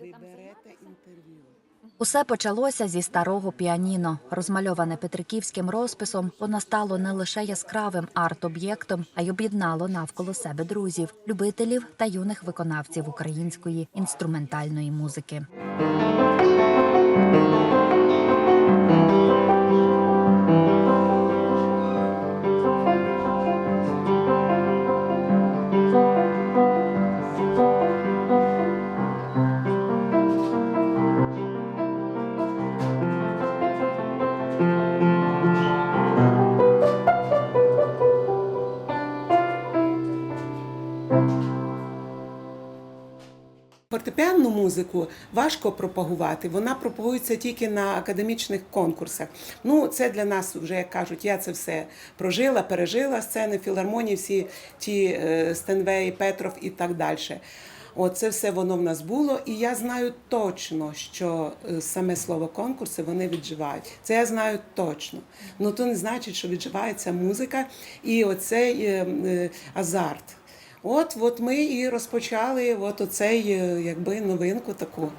Ви берете інтерв'ю. Усе почалося зі старого піаніно. Розмальоване петриківським розписом, воно стало не лише яскравим арт-об'єктом, а й об'єднало навколо себе друзів, любителів та юних виконавців української інструментальної музики. Фортепіанну музику важко пропагувати. Вона пропагується тільки на академічних конкурсах. Ну, це для нас вже як кажуть, я це все прожила, пережила сцени філармонії, всі ті е, Стенвей, Петров і так далі. От це все воно в нас було, і я знаю точно, що е, саме слово конкурси вони відживають. Це я знаю точно. Ну то не значить, що відживається музика і оцей е, е, азарт. От, от ми і розпочали от оцей, якби новинку таку.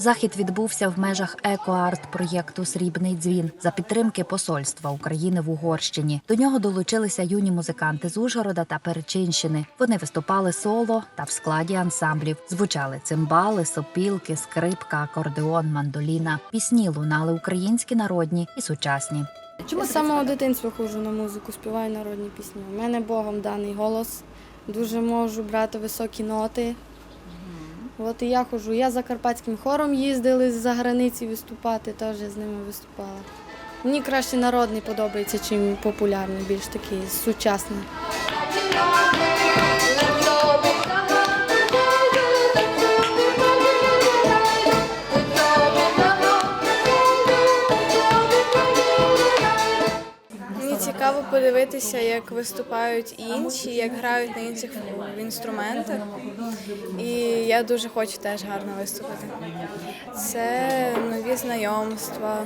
Захід відбувся в межах екоарт проєкту Срібний дзвін за підтримки Посольства України в Угорщині. До нього долучилися юні музиканти з Ужгорода та Перечинщини. Вони виступали соло та в складі ансамблів. Звучали цимбали, сопілки, скрипка, акордеон, мандоліна. Пісні лунали українські народні і сучасні. Чому з самого дитинства ходжу на музику, співаю народні пісні. У мене Богом даний голос. Дуже можу брати високі ноти. От і я ходжу. Я за карпатським хором їздили за границі виступати, теж з ними виступала. Мені краще народний подобається, чим популярний, більш такий сучасний. Подивитися, як виступають інші, як грають на інших інструментах. І я дуже хочу теж гарно виступити. Це нові знайомства,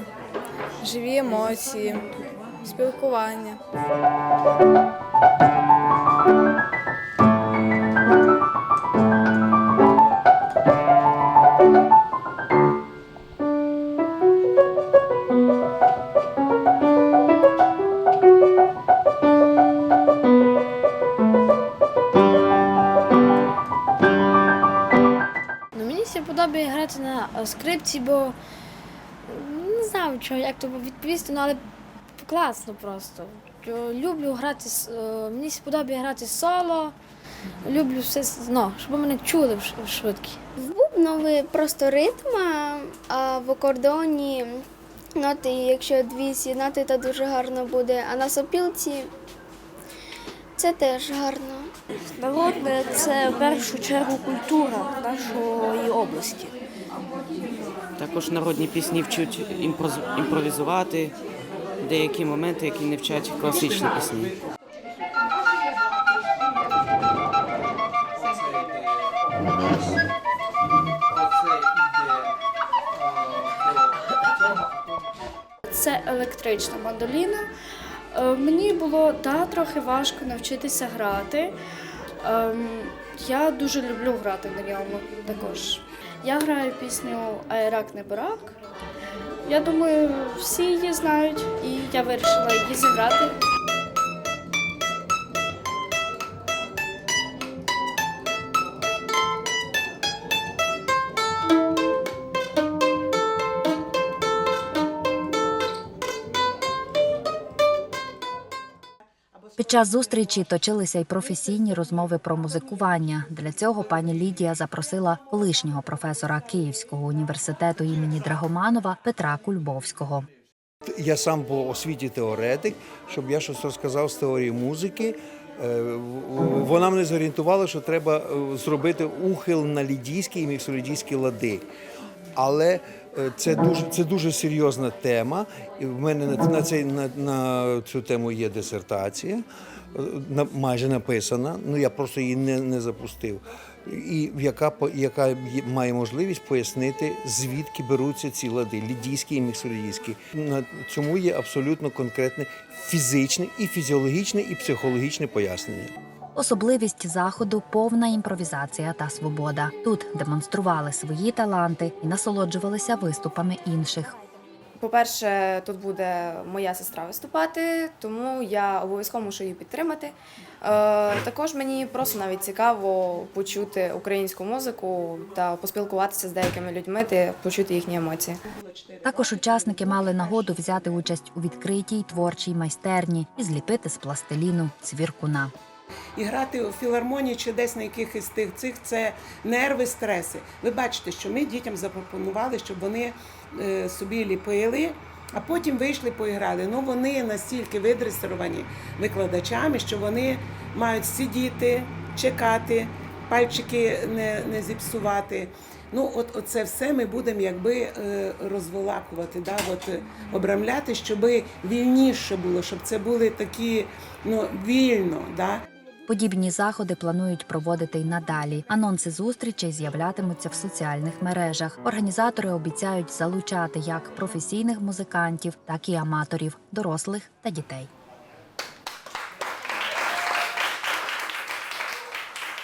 живі емоції, спілкування. Все подобає грати на е, скрипці, бо не знаю, чого, як то відповісти, ну, але класно просто. Люблю грати, е, мені все подобає грати соло, люблю все, ну, щоб мене чули швидкі. В бубнові просто ритм, а- в акордеоні ноти, якщо дві з'єднати, то дуже гарно буде. А на сопілці це теж гарно. Народне це в першу чергу культура нашої області. Також народні пісні імпроз- імпровізувати деякі моменти, які не вчать класичні пісні. Це електрична мандоліна. Е, Мені було да, трохи важко навчитися грати. Ем, Я дуже люблю грати на ньому також. Я граю пісню Айрак не барак. Я думаю, всі її знають, і я вирішила її зіграти. Під час зустрічі точилися й професійні розмови про музикування. Для цього пані Лідія запросила колишнього професора Київського університету імені Драгоманова Петра Кульбовського. Я сам по освіті теоретик, щоб я щось розказав з теорії музики. Е, Вона мене зорієнтувала, що треба е, зробити ухил на лідійські і міксолідійські лади. Але це дуже, це дуже серйозна тема. І в мене на, на, цей, на, на цю тему є дисертація, е, на, майже написана. Ну я просто її не, не запустив. І яка, яка має можливість пояснити, звідки беруться ці лади, лідійські і міксолідійські. На цьому є абсолютно конкретне фізичне і фізіологічне, і психологічне пояснення. Особливість заходу повна імпровізація та свобода. Тут демонстрували свої таланти і насолоджувалися виступами інших. По-перше, тут буде моя сестра виступати, тому я обов'язково мушу її підтримати. Е, також мені просто навіть цікаво почути українську музику та поспілкуватися з деякими людьми та почути їхні емоції. Також учасники мали нагоду взяти участь у відкритій творчій майстерні і зліпити з пластиліну цвіркуна. І грати у філармонії чи десь на якихось тих цих це нерви, стреси. Ви бачите, що ми дітям запропонували, щоб вони е, собі ліпили, а потім вийшли, поіграли. Ну вони настільки видресировані викладачами, що вони мають сидіти, чекати, пальчики не, не зіпсувати. Ну, от оце все ми будемо якби е, розволакувати, да, от, обрамляти, щоб вільніше було, щоб це були такі ну, вільно. Да. Подібні заходи планують проводити й надалі. Анонси зустрічей з'являтимуться в соціальних мережах. Організатори обіцяють залучати як професійних музикантів, так і аматорів, дорослих та дітей.